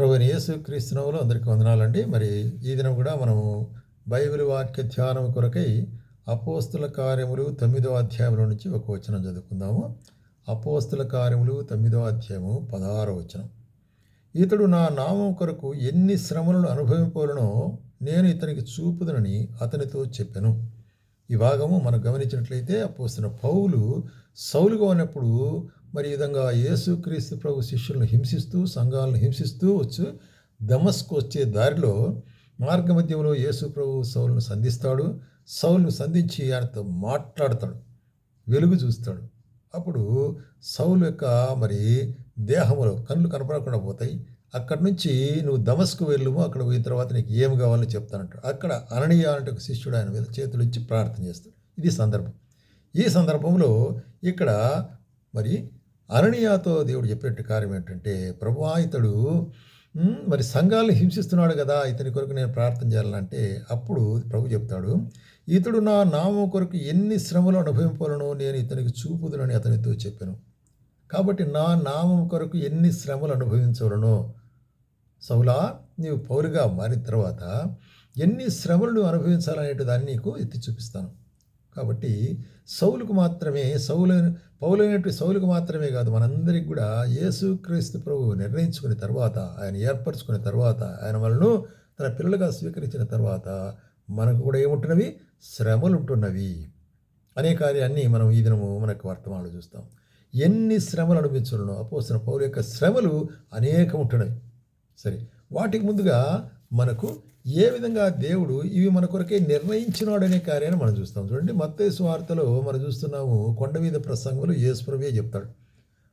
ప్రభు యేసు క్రీస్తునవులు అందరికీ వందనాలండి. మరి ఈ దినం కూడా మనము బైబిల్ వాక్య ధ్యానం కొరకై అపోస్తుల కార్యములు తొమ్మిదో అధ్యాయంలో నుంచి ఒక వచనం చదువుకుందాము. అపోస్తుల కార్యములు తొమ్మిదో అధ్యాయము పదహారో వచనం. ఇతడు నా నామం కొరకు ఎన్ని శ్రమలను అనుభవింపలనో నేను ఇతనికి చూపుదనని అతనితో చెప్పాను. ఈ భాగము మనం గమనించినట్లయితే అపోస్తున్న పౌలు సౌలుగా ఉన్నప్పుడు మరి ఈ విధంగా యేసుక్రీస్తు ప్రభు శిష్యులను హింసిస్తూ సంఘాలను హింసిస్తూ వచ్చు దమస్కు వచ్చే దారిలో మార్గ మధ్యంలో యేసు ప్రభు సౌలును సంధిస్తాడు. సౌలును సంధించి ఆయనతో మాట్లాడతాడు. వెలుగు చూస్తాడు. అప్పుడు సౌలు యొక్క మరి దేహంలో కళ్ళు కనపడకుండా పోతాయి. అక్కడి నుంచి నువ్వు దమస్కు వెళ్ళుము అక్కడ పోయిన తర్వాత నీకు ఏం కావాలని చెప్తానంటాడు. అక్కడ అననీయ అంటే ఒక శిష్యుడు ఆయన మీద చేతులు ఇచ్చి ప్రార్థన చేస్తాడు. ఇది సందర్భం. ఈ సందర్భంలో ఇక్కడ మరి అననీయాతో దేవుడు చెప్పేట కార్యం ఏంటంటే ప్రభా ఇతడు మరి సంఘాలను హింసిస్తున్నాడు కదా ఇతని కొరకు నేను ప్రార్థన చేయాలంటే అప్పుడు ప్రభు చెప్తాడు ఇతడు నా నామం కొరకు ఎన్ని శ్రమలు అనుభవింపాలనో నేను ఇతనికి చూపుదునని అతనితో చెప్పాను. కాబట్టి నా నామం కొరకు ఎన్ని శ్రమలు అనుభవించవలనో? సౌలా నీవు పౌరుగా మారిన తర్వాత ఎన్ని శ్రమలను అనుభవించాలనే దాన్ని నీకు ఎత్తి చూపిస్తాను. కాబట్టి సౌలుకు మాత్రమే సౌలు పౌలైనటువంటి సౌలుకు మాత్రమే కాదు మనందరికి కూడా యేసుక్రీస్తు ప్రభు నిర్ణయించుకున్న తర్వాత ఆయన ఏర్పరచుకున్న తర్వాత ఆయన మనను తన పిల్లలుగా స్వీకరించిన తర్వాత మనకు కూడా ఏముంటున్నవి? శ్రమలు ఉంటున్నవి అనే కార్యాన్ని మనం ఈ దినము మనకు వర్తమానాలు చూస్తాం. ఎన్ని శ్రమలు అనిపించడం అపోసిన పౌరు యొక్క శ్రమలు అనేకం ఉంటున్నాయి సరే వాటికి ముందుగా మనకు ఏ విధంగా దేవుడు ఇవి మన కొరకే నిర్ణయించినాడనే కార్యాన్ని మనం చూస్తాం. చూడండి మత్తేసు వార్తలో మనం చూస్తున్నాము కొండ మీద ప్రసంగంలో యేసుప్రభే చెప్తాడు.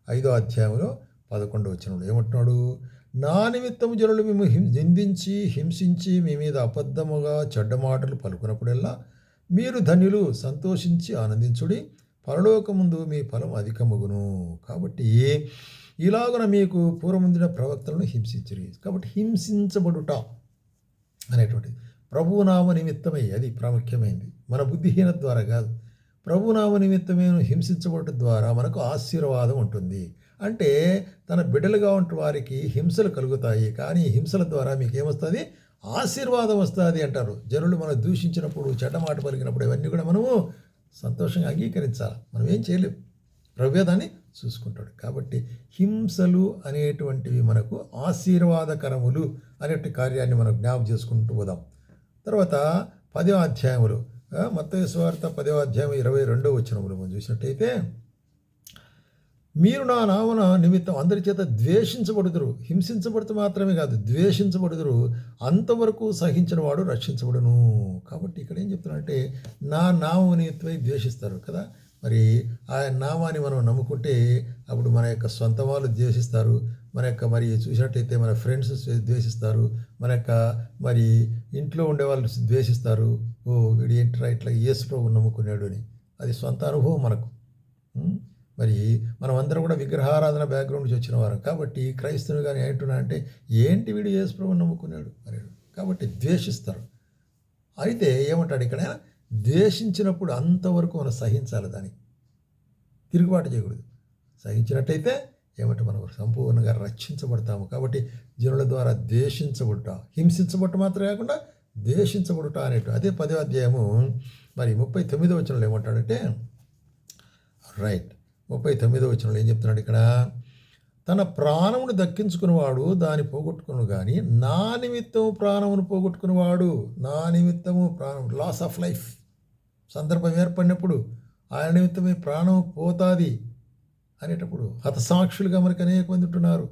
ఐదో అధ్యాయంలో పదకొండవ వచనంలో ఏమంటున్నాడు? నా నిమిత్తము జనులు మేము హిం నిందించి హింసించి మీ మీద అబద్ధముగా చెడ్డ మాటలు పలుకున్నప్పుడల్లా మీరు ధన్యులు సంతోషించి ఆనందించుడి. పరలోకముందు మీ ఫలం అధికముగును. కాబట్టి ఇలాగున మీకు పూర్వముందిన ప్రవక్తలను హింసించిరి. కాబట్టి హింసించబడుట అనేటువంటిది. ప్రభునామ నిమిత్తమై అది ప్రాముఖ్యమైనది మన బుద్ధిహీన ద్వారా కాదు. ప్రభునామ నిమిత్తమే హింసించబడటం ద్వారా మనకు ఆశీర్వాదం ఉంటుంది. అంటే తన బిడ్డలుగా ఉంటే వారికి హింసలు కలుగుతాయి. కానీ హింసల ద్వారా మీకు ఏమొస్తుంది ఆశీర్వాదం వస్తుంది అంటారు. జనులు మనం దూషించినప్పుడు చెడ్డమాట పలికినప్పుడు ఇవన్నీ కూడా మనము సంతోషంగా అంగీకరించాలి? మనం ఏం చేయలేము ప్రభేదాన్ని చూసుకుంటాడు. కాబట్టి హింసలు అనేటువంటివి మనకు ఆశీర్వాదకరములు అనేటి కార్యాన్ని మనం జ్ఞాపకం చేసుకుంటూ పోదాం. తర్వాత పదో అధ్యాయములు. మత్తయి స్వార్థ పదో అధ్యాయం ఇరవై రెండో వచ్చినములు మనం చూసినట్టయితే మీరు నా నామన నిమిత్తం అందరి చేత ద్వేషించబడుదురు. హింసించబడుతూ మాత్రమే కాదు ద్వేషించబడుదురు. అంతవరకు సహించిన వాడు రక్షించబడును. కాబట్టి ఇక్కడ ఏం చెప్తున్నారంటే నా నామం నిమిత్తమై ద్వేషిస్తారు కదా. మరి ఆయన నామాన్ని మనం నమ్ముకుంటే అప్పుడు మన యొక్క సొంత వాళ్ళు ద్వేషిస్తారు మన యొక్క మరి చూసినట్టయితే మన ఫ్రెండ్స్ ద్వేషిస్తారు మన యొక్క మరి ఇంట్లో ఉండే వాళ్ళు ద్వేషిస్తారు. ఓ వీడు ఏంట్రా ఇట్లా యేసు ప్రభు నమ్ముకున్నాడు అని. అది సొంత అనుభవం మనకు. మరి మనం అందరం కూడా విగ్రహారాధన బ్యాక్గ్రౌండ్ నుంచి వచ్చిన వారం. కాబట్టి క్రైస్తవులు కానీ ఏంటున్నా అంటే ఏంటి వీడు యేసు ప్రభు నమ్ముకున్నాడు? మరి కాబట్టి ద్వేషిస్తారు. అయితే ఏమంటాడు ఇక్కడ? ద్వేషించినప్పుడు అంతవరకు మనం సహించాలి దాన్ని. తిరుగుబాటు చేయకూడదు. సహించినట్టయితే ఏమంటే మనం సంపూర్ణంగా రక్షించబడతాము. కాబట్టి జనుల ద్వారా ద్వేషించబడుట హింసించబట్ట మాత్రమే కాకుండా ద్వేషించబడుట అనేటు అదే పదో అధ్యాయము. మరి ముప్పై తొమ్మిదో వచనంలో ఏమంటాడంటే రైట్. ముప్పై తొమ్మిదో వచనంలో ఏం చెప్తున్నాడు ఇక్కడ? తన ప్రాణమును దక్కించుకునేవాడు దాన్ని పోగొట్టుకును కానీ నా నిమిత్తం ప్రాణమును పోగొట్టుకునేవాడు నా నిమిత్తము ప్రాణం లాస్ ఆఫ్ లైఫ్ సందర్భం ఏర్పడినప్పుడు ఆయన నిమిత్తమే ప్రాణం పోతాది అనేటప్పుడు హతసాక్షులుగా మనకు అనేక మంది ఉంటున్నారు.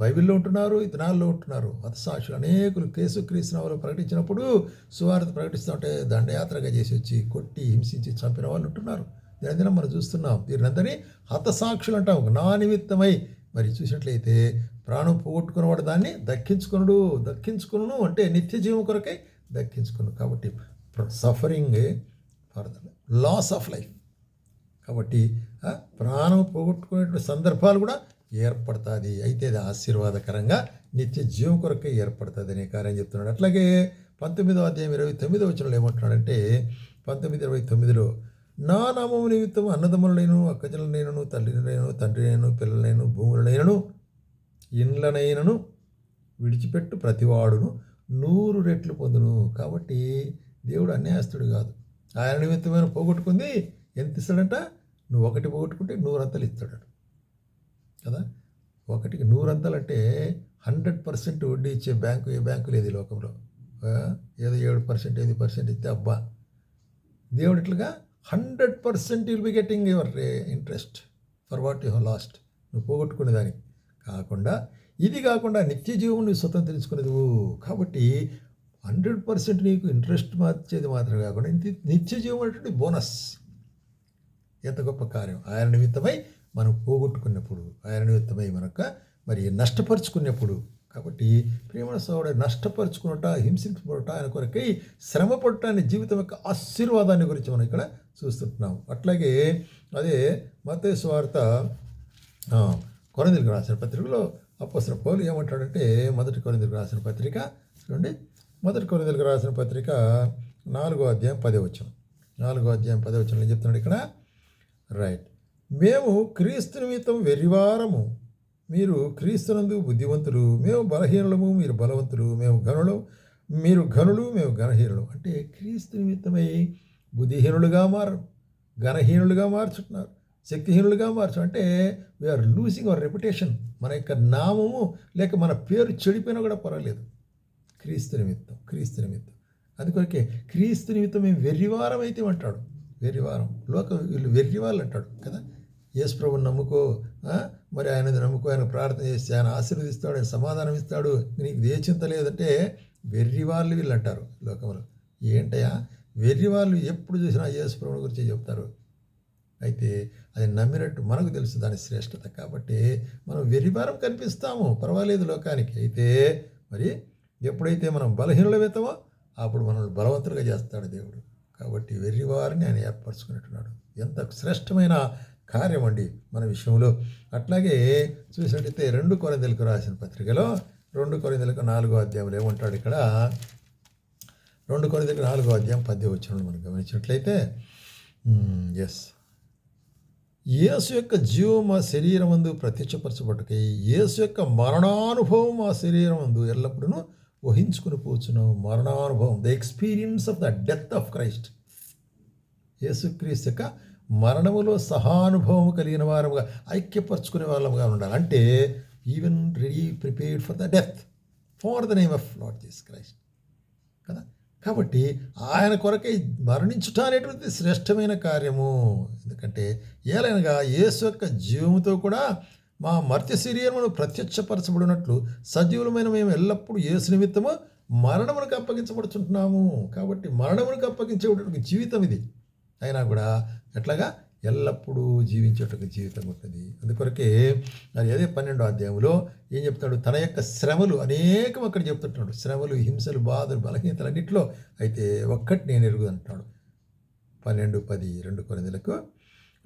బైబిల్లో ఉంటున్నారు ఇతనాల్లో ఉంటున్నారు. హతసాక్షులు అనేకులు కేసు క్రీస్తునామలు ప్రకటించినప్పుడు సువార్త ప్రకటిస్తూ ఉంటే దండయాత్రగా చేసి వచ్చి కొట్టి హింసించి చంపిన వాళ్ళు ఉంటున్నారు. దినదినం మనం చూస్తున్నాం. వీరినందరినీ హతసాక్షులు అంటాం. నా నిమిత్తమై మరి చూసినట్లయితే ప్రాణం పోగొట్టుకున్నవాడు దాన్ని దక్కించుకునుడు దక్కించుకును అంటే నిత్య జీవం కొరకై దక్కించుకును. కాబట్టి suffering for the loss of life కాబట్టి ప్రాణం పోగొట్టుకునేటువంటి సందర్భాలు కూడా ఏర్పడుతుంది. అయితే అది ఆశీర్వాదకరంగా నిత్య జీవం కొరకే ఏర్పడుతుంది అనే కార్యం చెప్తున్నాడు. అట్లాగే పంతొమ్మిదో అధ్యాయం ఇరవై తొమ్మిదో వచనంలో ఏమంటున్నాడంటే పంతొమ్మిది ఇరవై తొమ్మిదిలో నా నామము నిమిత్తం అన్నదమ్ములనైను అక్కజలనైనను తల్లినైనను తండ్రినైను పిల్లలైనను భూములనైనను ఇండ్లనైనను విడిచిపెట్టు ప్రతివాడును నూరు రెట్లు పొందును. కాబట్టి దేవుడు అన్యాయస్తుడు కాదు. ఆయన నిమిత్తమైన పోగొట్టుకుంది ఎంత ఇస్తాడంట? నువ్వు ఒకటి పోగొట్టుకుంటే నూరంతలు ఇస్తాడు. కదా? ఒకటికి నూరంతలు అంటే హండ్రెడ్ పర్సెంట్ వడ్డీ ఇచ్చే బ్యాంకు ఏ బ్యాంకు లేదు ఈ లోకంలో. ఏదో ఏడు పర్సెంట్ ఎనిమిది పర్సెంట్ ఇస్తే అబ్బా. దేవుడు ఇట్లుగా hundred percent will be getting your interest for what you lost నువ్వు పోగొట్టుకునే దానికి కాకుండా ఇది కాకుండా నిత్య జీవం నువ్వు స్వతంత్రించుకునేది కాబట్టి హండ్రెడ్ పర్సెంట్ నీకు ఇంట్రెస్ట్ మార్చేది మాత్రమే కాకుండా నిత్య- జీవం అనేటువంటి బోనస్ ఎంత గొప్ప కార్యం. ఆయన నిమిత్తమై మనం పోగొట్టుకున్నప్పుడు ఆయన నిమిత్తమై మనక మరి నష్టపరుచుకున్నప్పుడు కాబట్టి ప్రేమ సోదరుడు నష్టపరుచుకున్నట హింసించబడట ఆయన కొరకై శ్రమ పడటాన్ని జీవితం యొక్క ఆశీర్వాదాన్ని గురించి మనం ఇక్కడ చూస్తుంటున్నాం అట్లాగే అదే మత స్వార్థ కొరందిలకు రాసిన పత్రికలో అప్పసర పౌలు ఏమంటాడంటే మొదటి కొరందిలకు రాసిన పత్రిక చూడండి మొదటి కొరందిలకు రాసిన పత్రిక నాలుగో అధ్యాయం పదవచనం నాలుగో అధ్యాయం పదవచనం ఏం చెప్తున్నాడు ఇక్కడ? రైట్. మేము క్రీస్తు నిమిత్తం వెరివారము మీరు క్రీస్తునందు బుద్ధివంతులు మేము బలహీనులము మీరు బలవంతులు మేము ఘనులు మీరు ఘనులు మేము ఘనహీనులు. అంటే క్రీస్తు నిమిత్తమై బుద్ధిహీనులుగా మారు ఘనహీనులుగా మార్చుతున్నారు శక్తిహీనులుగా మార్చు. అంటే వీఆర్ లూసింగ్ అవర్ రెప్యుటేషన్ మన యొక్క నామము లేక మన పేరు చెడిపోయినా కూడా పర్వాలేదు. క్రీస్తు నిమిత్తం క్రీస్తు నిమిత్తం. అందుకొరకే క్రీస్తు నిమిత్తం మేము వెర్రివారం అయితే అంటాడు. వెర్రివారం లోక వీళ్ళు వెర్రివాళ్ళు అంటాడు కదా. యేసు ప్రభుని నమ్ముకో మరి ఆయన నమ్ముకు ఆయన ప్రార్థన చేస్తే ఆయన ఆశీర్వదిస్తాడు ఆయన సమాధానం ఇస్తాడు. నీకు ఏ చింత లేదంటే వెర్రి వాళ్ళు వీళ్ళు అంటారు లోకంలో. ఏంటయ్యా? వెర్రి వాళ్ళు ఎప్పుడు చూసినా యేసు ప్రభుని గురించి చెప్తారు. అయితే అది నమ్మినట్టు మనకు తెలుసు దాని శ్రేష్టత. కాబట్టి మనం వెర్రివారం కనిపిస్తాము. పర్వాలేదు లోకానికి. అయితే మరి ఎప్పుడైతే మనం బలహీనులమవుతామో అప్పుడు మనల్ని బలవంతులుగా చేస్తాడు దేవుడు. కాబట్టి వెర్రివారిని ఆయన ఏర్పరచుకున్నట్టున్నాడు. ఎంత శ్రేష్టమైన కార్యం అండి మన విషయంలో. అట్లాగే చూసినట్టయితే రెండు కొరిందలకు రాసిన పత్రికలో రెండు కొరిందలకు నాలుగో అధ్యాయంలో ఏమంటాడు ఇక్కడ? రెండు కొరిందలకు నాలుగో అధ్యాయం పద్య వచ్చినప్పుడు మనం గమనించినట్లయితే ఎస్ యేసు యొక్క జీవం మా శరీరమందు ప్రత్యక్షపరచబట్టుకై యేసు యొక్క మరణానుభవం మా అందు ఎల్లప్పుడూ వహించుకుని పోచున్నాం మరణానుభవం the experience of the death of Christ Yesukreestu యొక్క మరణములో సహానుభవం కలిగిన వారముగా ఐక్యపరచుకునే వాళ్ళముగా ఉండాలి. అంటే even ready prepared for the death for the name of Lord Jesus Christ కదా? కాబట్టి ఆయన కొరకై మరణించుట అనేటువంటిది శ్రేష్టమైన కార్యము. ఎందుకంటే ఏలైనగా యేసు యొక్క జీవముతో కూడా మా మర్త్య శరీరమును ప్రత్యక్షపరచబడినట్లు సజీవులమైన మేము ఎల్లప్పుడూ యేసు నిమిత్తము మరణమునకు అప్పగించబడుచుంటున్నాము. కాబట్టి మరణమునకు అప్పగించేటువంటి జీవితం ఇది. అయినా కూడా ఎట్లాగా ఎల్లప్పుడూ జీవించేటకు జీవితం ఉంటుంది. అందుకొరకే మరి అదే పన్నెండో అధ్యాయంలో ఏం చెప్తాడు తన యొక్క శ్రమలు అనేకం అక్కడ చెప్తుంటున్నాడు. శ్రమలు హింసలు బాధలు బలహీనతలు అన్నింటిలో అయితే ఒక్కటి నేను ఎరుగు అంటున్నాడు. పన్నెండు పది రెండు కొరిందులకు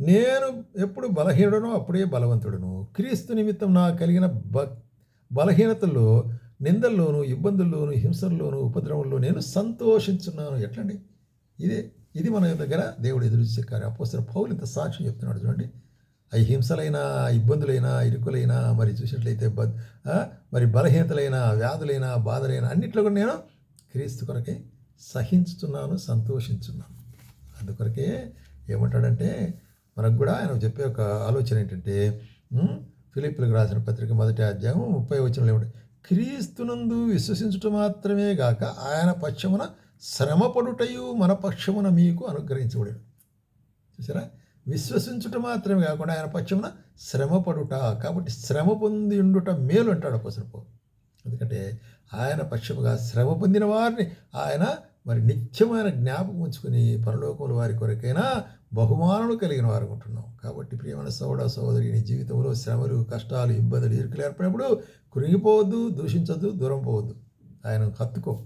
నేను ఎప్పుడు బలహీనుడను అప్పుడే బలవంతుడను. క్రీస్తు నిమిత్తం నా కలిగిన బ బలహీనతల్లో నిందల్లోను ఇబ్బందుల్లోను హింసల్లోను ఉపద్రవంలో నేను సంతోషించున్నాను. ఎట్లండి? ఇదే ఇది మన దగ్గర దేవుడు ఎదురు చూసే కార్యం అపోసిన పౌలు ఇంత సాక్ష్యం చెప్తున్నాడు చూడండి. అవి హింసలైనా ఇబ్బందులైనా ఇరుకులైనా మరి చూసినట్లయితే బ మరి బలహీనతలైన వ్యాధులైన బాధలైన అన్నిట్లో కూడా నేను క్రీస్తు కొరకే సహించుతున్నాను సంతోషించున్నాను. అందుకొరకే ఏమంటాడంటే మనకు కూడా ఆయన చెప్పే ఒక ఆలోచన ఏంటంటే ఫిలిప్లకు రాసిన పత్రిక మొదటి అధ్యాయం ముప్పై వచనంలో ఏమంటే క్రీస్తునందు విశ్వసించుట మాత్రమే గాక ఆయన పక్షమున శ్రమపడుటయు మన పక్షమున మీకు అనుగ్రహించబడి చూసారా విశ్వసించుట మాత్రమే కాకుండా ఆయన పక్షమున శ్రమపడుట కాబట్టి శ్రమ పొంది ఉండుట మేలు అంటాడు అపోసర ఎందుకంటే ఆయన పక్షముగా శ్రమ పొందిన వారిని ఆయన మరి నిత్యమైన జ్ఞాపకం ఉంచుకుని పరలోకముల వారి కొరకైనా బహుమానులు కలిగిన వారు ఉంటున్నాం. కాబట్టి ప్రియమైన సోడ సోదరి నీ జీవితంలో శ్రమలు కష్టాలు ఇబ్బందులు ఇరుకులు ఏర్పడినప్పుడు కురిగిపోవద్దు దూషించద్దు దూరం పోవద్దు. ఆయన హత్తుకో.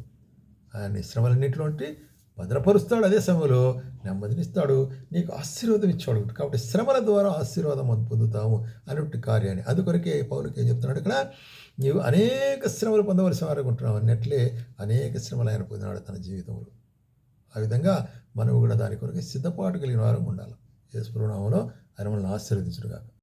ఆయన శ్రమలన్నింటిలోంటి భద్రపరుస్తాడు అదే సమయంలో నెమ్మదినిస్తాడు నీకు ఆశీర్వాదం ఇచ్చాడు కాబట్టి శ్రమల ద్వారా ఆశీర్వాదం మనం పొందుతాము అనేటువంటి కార్యాన్ని. అందుకొరకే పౌలకి ఏం చెప్తున్నాడు ఇక్కడ? నీవు అనేక శ్రమలు పొందవలసిన వారు అనుకుంటున్నావు అన్నట్లే అనేక శ్రమలు ఆయన పొందినాడు తన జీవితంలో. ఆ విధంగా మనం కూడా దాని కొరకు సిద్ధపాటు కలిగిన వారం ఉండాలి. యేసు నామంలో ఆయన మనల్ని ఆశీర్వదించుడుగా